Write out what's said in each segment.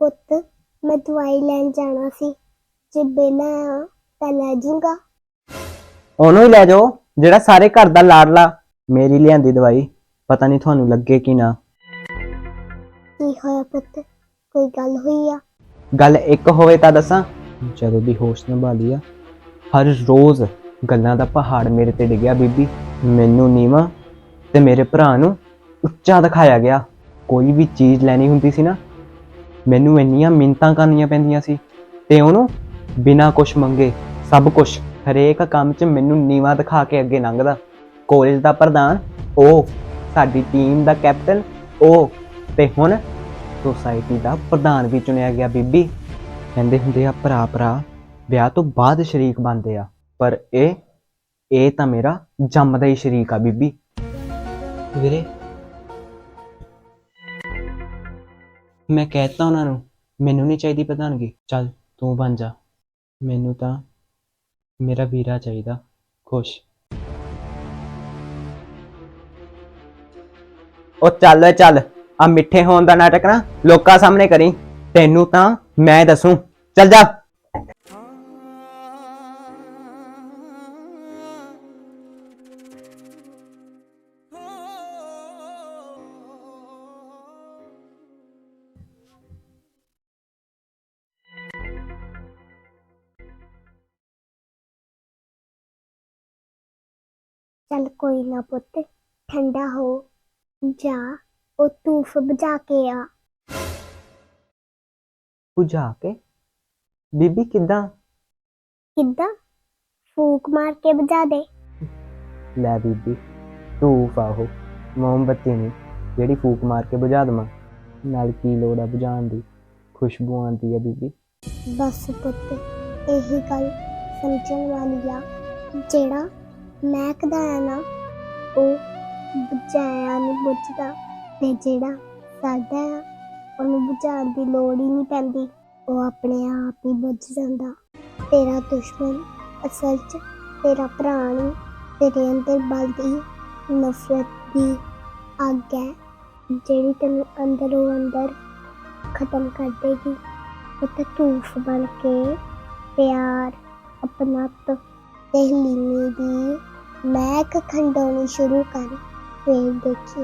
ਪੁੱਤ ਮੈਂ ਦਵਾਈ ਲੈਣ ਜਾਣਾ ਸੀ। ਜੇ ਬਿਨਾ ਤਾਂ ਲੈ ਜਾਊਂਗਾ ਉਹਨੂੰ ਹੀ ਲੈ ਜਾਓ ਜਿਹੜਾ ਸਾਰੇ ਘਰ ਦਾ ਲਾਡਲਾ। ਮੇਰੀ ਲਿਆਂਦੀ ਦਵਾਈ ਪਤਾ ਨਹੀਂ ਤੁਹਾਨੂੰ ਲੱਗੇ ਕਿ ਨਾ। ਕੀ ਹੋਇਆ ਪੁੱਤ? ਕੋਈ ਗੱਲ ਹੋਈ ਆ? ਗੱਲ ਇੱਕ ਹੋਵੇ ਤਾਂ ਦੱਸਾਂ ਜਦੋਂ ਦੀ ਹੋਸ਼ ਸੰਭਾਲੀ ਆ ਹਰ ਰੋਜ਼ ਗੱਲਾਂ ਦਾ ਪਹਾੜ ਮੇਰੇ ਤੇ ਡਿੱਗਿਆ ਬੀਬੀ। ਮੈਨੂੰ ਨੀਵਾ ਤੇ ਮੇਰੇ ਭਰਾ ਨੂੰ ਉੱਚਾ ਦਿਖਾਇਆ ਗਿਆ। ਕੋਈ ਵੀ ਚੀਜ਼ ਲੈਣੀ ਹੁੰਦੀ ਸੀ ਨਾ ਮੈਨੂੰ ਇੰਨੀਆਂ ਮਿੰਤਾਂ ਕਰਨੀਆਂ ਪੈਂਦੀਆਂ ਸੀ ਤੇ ਉਹਨੂੰ ਬਿਨਾਂ ਕੁਛ ਮੰਗੇ, ਸਭ ਕੁਛ, ਹਰੇਕ ਕੰਮ 'ਚ ਮੈਨੂੰ ਨੀਵਾ ਦਿਖਾ ਕੇ ਅੱਗੇ ਲੰਘਦਾ। ਕਾਲਜ ਦਾ ਪ੍ਰਧਾਨ ਉਹ ਸਾਡੀ ਟੀਮ ਦਾ ਕੈਪਟਨ ਉਹ ਤੇ ਹੁਣ ਸੋਸਾਇਟੀ ਦਾ ਪ੍ਰਧਾਨ ਵੀ ਚੁਣਿਆ ਗਿਆ ਬੀਬੀ। ਕਹਿੰਦੇ ਹੁੰਦੇ ਆ, ਭਰਾ ਭਰਾ, ਵਿਆਹ ਤੋਂ ਬਾਅਦ ਸ਼ਰੀਕ ਬਣਦੇ ਆ, ਪਰ ਇਹ ਇਹ ਤਾਂ ਮੇਰਾ ਜੰਮਦਾ ਹੀ ਸ਼ਰੀਕ ਆ ਬੀਬੀ। ਵੀਰੇ ਮੈਂ ਕਹਿਤਾ ਉਹਨਾਂ ਨੂੰ, ਮੈਨੂੰ ਨਹੀਂ ਚਾਹੀਦੀ ਪ੍ਰਧਾਨਗੀ। ਚੱਲ, ਤੂੰ ਬਣ ਜਾ। ਮੈਨੂੰ ਤਾਂ ਮੇਰਾ ਵੀਰਾ ਚਾਹੀਦਾ। ਖੁਸ਼। ਉਹ ਚੱਲ ਓਏ ਚੱਲ ਆ ਮਿੱਠੇ ਹੋਣ ਦਾ ਨਾਟਕ ਨਾ ਲੋਕਾਂ ਸਾਹਮਣੇ ਕਰੀ। ਤੈਨੂੰ ਤਾਂ ਮੈਂ ਦੱਸੂ। ਚੱਲ ਜਾ। ਚੱਲ ਕੋਈ ਨਾ ਪੁੱਤ ਠੰਡਾ ਹੋ। ਜਾ ਉਹ ਤੂਫ ਬੁਝਾ ਕੇ ਆ। ਬੁਝਾ ਕੇ? ਬੀਬੀ ਕਿੱਦਾਂ? ਕਿੱਦਾਂ? ਫੂਕ ਮਾਰ ਕੇ ਬੁਝਾ ਦੇ। ਲੈ ਬੀਬੀ ਤੂੰ ਫਾਹੋ ਮੋਮਬੱਤੀ ਨਹੀਂ ਜਿਹੜੀ ਫੂਕ ਮਾਰ ਕੇ ਬੁਝਾ ਦਵਾਂ। ਨਾਲ ਕੀ ਲੋੜ ਆ ਬੁਝਾਉਣ ਦੀ? ਖੁਸ਼ਬੂ ਆਉਂਦੀ ਆ ਬੀਬੀ। ਬਸ ਪੁੱਤ ਇਹੀ ਗੱਲ ਸਮਝਣ ਵਾਲੀ ਆ ਜਿਹੜਾ ਮਹਿਕਦਾ ਹੈ ਨਾ, ਉਹ ਬੁਝਾਇਆ ਨਹੀਂ ਬੁਝਦਾ ਤੇ ਜਿਹੜਾ ਸਾਡਾ ਆ, ਉਹਨੂੰ ਬੁਝਾਉਣ ਦੀ ਲੋੜ ਹੀ ਨਹੀਂ ਪੈਂਦੀ। ਉਹ ਆਪਣੇ ਆਪ ਹੀ ਬੁਝ ਜਾਂਦਾ। ਤੇਰਾ ਦੁਸ਼ਮਣ ਅਸਲ 'ਚ ਤੇਰਾ ਭਰਾ ਨਹੀਂ, ਤੇਰੇ ਅੰਦਰ ਬਲਦੀ ਨਫ਼ਰਤ ਦੀ ਅੱਗ ਹੈ, ਜਿਹੜੀ ਤੈਨੂੰ ਅੰਦਰੋਂ ਅੰਦਰ ਖਤਮ ਕਰ ਦੇਗੀ। ਪੁੱਤ ਧੂਫ ਬਣ ਕੇ ਪਿਆਰ ਅਪਣਤ ਤੇ ਦੀ ਮਹਿਕ ਖੰਡਾਉਣੀ ਸ਼ੁਰੂ ਕਰ। ਫੇਰ ਦੇਖੀ,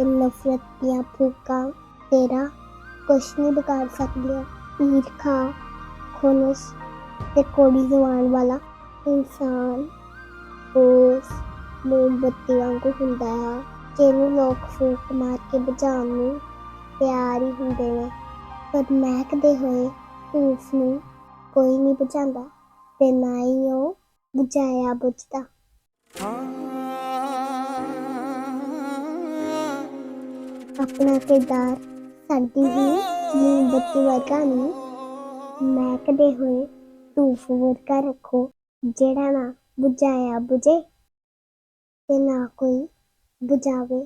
ਇਹ ਨਫ਼ਰਤ ਦੀਆਂ ਫੂਕਾਂ, ਤੇਰਾ ਕੁਛ ਨਹੀਂ ਵਿਗਾੜ ਸਕਦੀਆਂ। ਈਰਖਾ ਖੁਨਸ ਤੇ ਕੋੜੀ ਜ਼ੁਬਾਨ ਵਾਲਾ ਇਨਸਾਨ। ਉਸ ਮੋਮਬੱਤੀ ਵਾਂਗੂ ਹੁੰਦਾ ਹੈ ਜਿਹਨੂੰ ਲੋਕ ਫੂਕ ਮਾਰ ਕੇ ਬੁਝਾਉਣ ਨੂੰ ਪਿਆਰ ਹੀ ਹੁੰਦੇ ਨੇ। ਪਰ ਮਹਿਕਦੇ ਹੋਏ ਧੂਫ ਨੂੰ ਕੋਈ ਨਹੀਂ ਬੁਝਾਉਂਦਾ, ਤੇ ਨਾ ਹੀ ਉਹ ਬੁਝਾਇਆ ਬੁਝਦਾ ਆਪਣਾ ਕਿਰਦਾਰ ਸਾਡੀ ਹੀ ਮੋਮਬੱਤੀ ਵਰਗਾ ਨਹੀਂ ਮਹਿਕਦੇ ਹੋਏ ਧੂਫ ਵਰਗਾ ਰੱਖੋ ਜਿਹੜਾ ਨਾ ਬੁਝਾਇਆ ਬੁਝੇ ਤੇ ਨਾ ਕੋਈ ਬੁਝਾਵੇ